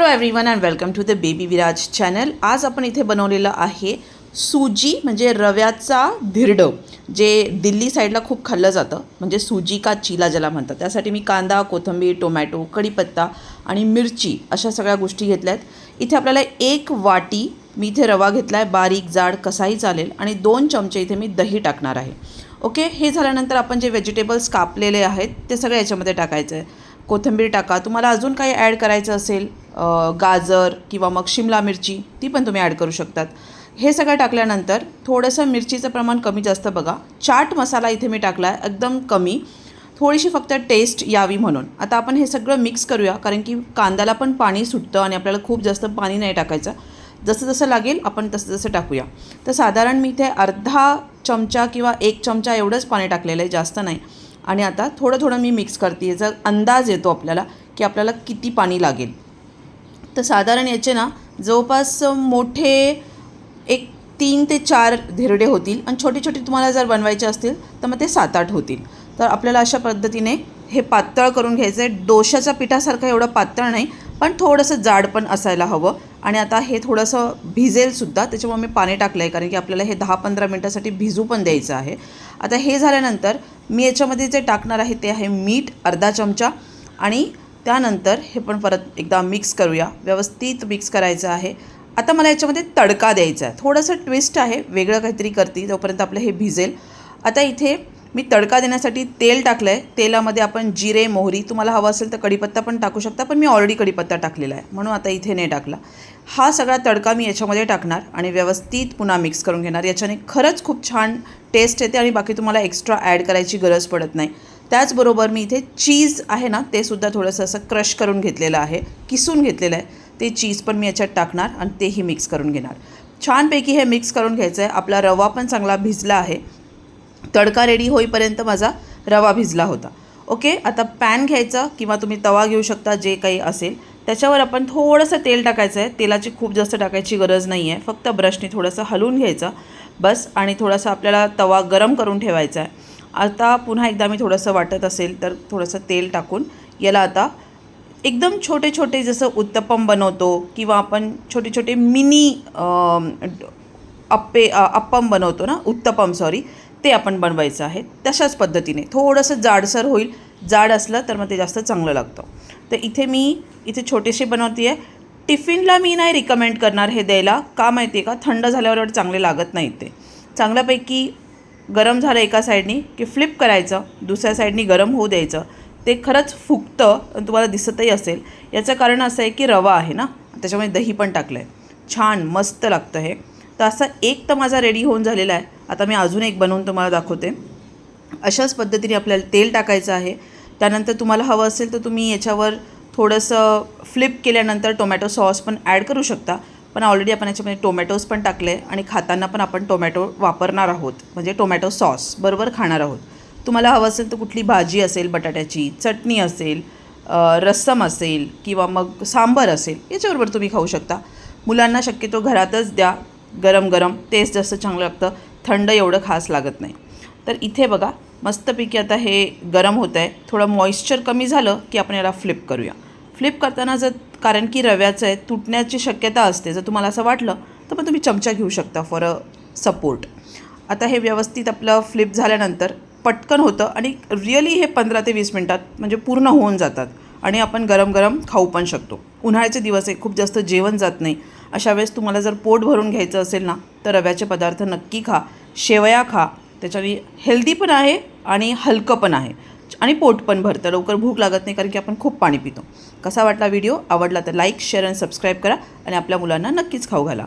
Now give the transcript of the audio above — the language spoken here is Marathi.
Hello everyone and welcome to the baby Viraj channel आज आपण इथे बनवलेलं आहे सुजी म्हणजे रव्याचा धिरडं जे दिल्ली साईडला खूप खाल्लं जातं म्हणजे सुजी का चिला ज्याला म्हणतात. त्यासाठी मी कांदा कोथिंबीर टोमॅटो कढीपत्ता आणि मिरची अशा सगळ्या गोष्टी घेतल्या आहेत इथे आपल्याला एक वाटी मी इथे रवा घेतला आहे बारीक जाड कसाही चालेल आणि दोन चमचे इथे मी दही टाकणार आहे. ओके हे झाल्यानंतर आपण जे व्हेजिटेबल्स कापलेले आहेत ते सगळे याच्यामध्ये टाकायचं. आहे कोथिंबीर टाका. तुम्हाला अजून काही ॲड करायचं असेल गाजर किंवा मग शिमला मिरची ती पण तुम्ही ॲड करू शकतात. हे सगळं टाकल्यानंतर थोडंसं मिरचीचं प्रमाण कमी जास्त बघा. चाट मसाला इथे मी टाकला आहे एकदम कमी. थोडीशी फक्त टेस्ट यावी म्हणून. आता आपण हे सगळं मिक्स करूया कारण की कांद्याला पण पाणी सुटतं आणि आपल्याला खूप जास्त पाणी नाही टाकायचं. जसं जसं लागेल आपण तसं तसं टाकूया. तर साधारण मी इथे अर्धा चमचा किंवा एक चमचा एवढंच पाणी टाकलेलं आहे जास्त नाही. आणि आता थोडं थोडं मी मिक्स करते याचा अंदाज येतो आपल्याला की आपल्याला किती पाणी लागेल. तर साधारण याचे ना जवळपास मोठे एक तीन ते चार धिरडे होतील. आणि छोटे छोटे तुम्हाला जर बनवायचे असतील तर मग ते सात आठ होतील. तर आपल्याला अशा पद्धतीने हे पातळ करून घ्यायचं आहे डोशाच्या पिठासारखं एवढं पातळ नाही पण थोडंसं जाड पण असायला हवं. आणि आता हे थोडंसं भिजेलसुद्धा त्याच्यामुळे मी पाणी टाकलं आहे कारण की आपल्याला हे दहा पंधरा मिनटासाठी भिजू पण द्यायचं आहे. आता हे झाल्यानंतर मी याच्यामध्ये जे टाकणार आहे ते आहे मीठ अर्धा चमचा आणि त्यानंतर हे पण परत एकदा मिक्स करूया. व्यवस्थित मिक्स करायचं आहे. आता मला याच्यामध्ये तडका द्यायचा आहे. थोडंसं ट्विस्ट आहे वेगळं काहीतरी करते तोपर्यंत आपलं हे भिजेल. आता इथे मी तडका देण्यासाठी तेल टाकलं आहे तेलामध्ये आपण जिरे मोहरी तुम्हाला हवं असेल तर कढीपत्ता पण टाकू शकता पण मी ऑलरेडी कढीपत्ता टाकलेला आहे. म्हणून आता इथे नाही टाकला. हा सगळा तडका मी याच्यामध्ये टाकणार आणि व्यवस्थित पुन्हा मिक्स करून घेणार. याच्याने खरंच खूप छान टेस्ट येते आणि बाकी तुम्हाला एक्स्ट्रा ॲड करायची गरज पडत नाही. त्याचबरोबर मी इथे चीज आहे ना ते सुद्धा थोडंसं असं क्रश करून घेतलेलं आहे किसून घेतलेलं आहे. ते चीज पण मी याच्यात टाकणार आणि तेही मिक्स करून घेणार. छानपैकी हे मिक्स करून घ्यायचं आहे आपला रवा पण चांगला भिजला आहे. तडका रेडी होईपर्यंत माझा रवा भिजला होता. ओके आता पॅन घ्यायचं किंवा तुम्ही तवा घेऊ शकता जे काही असेल. त्याच्यावर आपण थोडंसं तेल टाकायचं आहे तेलाची खूप जास्त टाकायची गरज नाही आहे फक्त ब्रशने थोडंसं हलवून घ्यायचं. बस. आणि थोडंसं आपल्याला तवा गरम करून ठेवायचा आहे आता पुन्हा एकदा मी थोडंसं वाटत असेल तर थोडंसं तेल टाकून याला आता एकदम छोटे छोटे जसं उत्तपम बनवतो किंवा आपण छोटे छोटे मिनी अप्पे अप्पम बनवतो ना? उत्तपम सॉरी ते आपण बनवायचं आहे तशाच पद्धतीने. थोडंसं जाडसर होईल. जाड असलं तर मग ते जास्त चांगलं लागतं. तर इथे मी इथे छोटेसे बनवते आहे टिफिनला मी नाही रिकमेंड करणार हे द्यायला. का माहिती आहे का? थंड झाल्यावर एवढं चांगले लागत नाही ते. चांगल्यापैकी गरम झालं एका साईडनी की फ्लिप करायचं. दुसऱ्या साईडनी गरम होऊ द्यायचं. ते खरंच फुगतं तुम्हाला दिसतही असेल. याचं कारण असं आहे की रवा आहे ना? त्याच्यामध्ये दही पण टाकलं आहे छान मस्त लागतं हे. तर असं एक तर माझा रेडी होऊन झालेला आहे. आता मी अजून एक बनवून तुम्हाला दाखवते. अशाच पद्धतीने आपल्याला तेल टाकायचं आहे. त्यानंतर तुम्हाला हवं असेल तर तुम्ही याच्यावर थोडंसं फ्लिप केल्यानंतर टोमॅटो सॉस पण ॲड करू शकता. पण ऑलरेडी आपण याच्यामध्ये टोमॅटोज पण टाकले आणि खाताना पण आपण टोमॅटो वापरणार आहोत. म्हणजे टोमॅटो सॉस बरोबर खाणार आहोत. तुम्हाला हवं असेल तर कुठली भाजी असेल बटाट्याची चटणी असेल रस्सम असेल किंवा मग सांबर असेल याच्याबरोबर तुम्ही खाऊ शकता. मुलांना शक्यतो घरातच द्या. गरम गरम तेच जास्त चांगलं लागतं. थंड एवढं खास लागत नाही. तर इथे बघा मस्तपैकी आता हे गरम होतं आहे थोडं मॉइश्चर कमी झालं की आपण याला फ्लिप करूया. फ्लिप करताना जर कारण की रव्याचं आहे तुटण्याची शक्यता असते. जर तुम्हाला असं वाटलं तर मग तुम्ही चमचा घेऊ शकता फॉर अ सपोर्ट आता हे व्यवस्थित आपलं फ्लिप झाल्यानंतर पटकन होतं आणि रिअली हे पंधरा ते वीस मिनटात म्हणजे पूर्ण होऊन जातात. आणि आपण गरम गरम खाऊ पण शकतो. उन्हाळ्याचे दिवस आहे खूप जास्त जेवण जात नाही. अशा वेळेस तुम्हाला जर पोट भरून घ्यायचं असेल ना तर रव्याचे पदार्थ नक्की खा. शेवया खा. त्याच्याने हेल्दी पण आहे आणि हलकं पण आहे. आणि पोट पण भरतं. लवकर भूक लागत नाही कारण की आपण खूप पाणी पितो. कसा वाटला व्हिडिओ आवडला तर लाईक शेअर आणि सबस्क्राईब करा आणि आपल्या मुलांना नक्कीच खाऊ घाला.